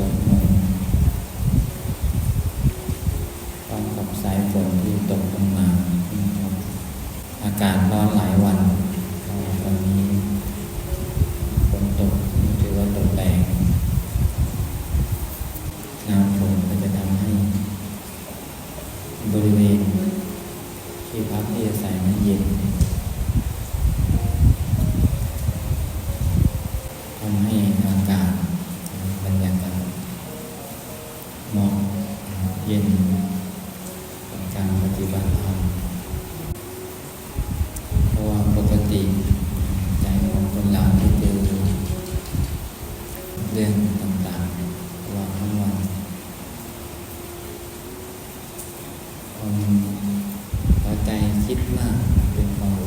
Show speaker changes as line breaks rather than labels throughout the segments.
วนตกสายฝนที่ตกลงมาอากาศร้อนหลายวันวันนี้ฝนตกถือว่าตกแรงน้ำฝนจะทำให้ บริเวณที่พักที่อาศัยน้นเย็นทำให้ เย็นกับการปฏิบัติธรรมเพราะว่าปกติใจของคนเราที่เจอเรื่องต่างๆตลอดทั้งวันความพอใจคิดมากเป็นความหล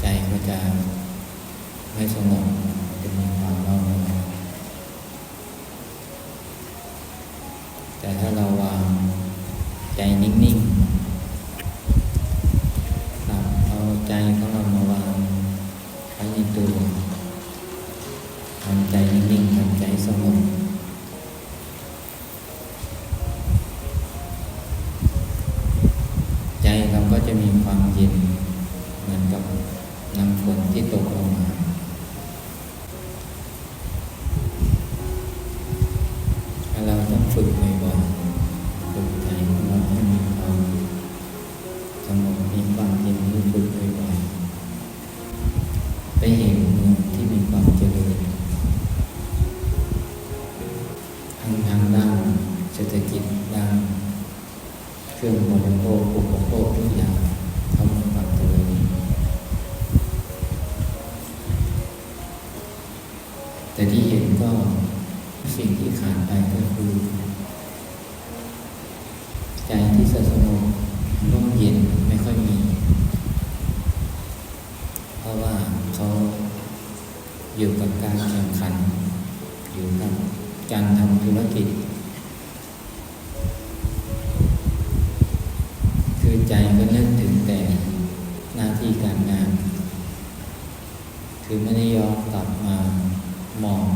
ใจก็จะไม่สงบจะมีความเล่าร้อน แต่ถ้าเราวางใจนิ่งๆหลับเอาใจของเรามาวางไว้ในตัวทำใจนิ่งๆทำใจสงบใจเราก็จะมีความเย็นเหมือนกับน้ำฝนที่ตกลงมาถ้าเราต้องฝึกบ่อ รื่องบริโภคอุปโภคทุกอย่างเข้ามาปรับตัวเองแต่ที่เห็นก็สิ่งที่ขาดไปก็คือ ใจที่สงบร่มเย็นไม่ค่อยมี เพราะว่าเขาอยู่กับการแข่งขัน อยู่กับการทำธุรกิจ คือไม่ได้ย้อนกลับมามองที่ตัวตัวเอง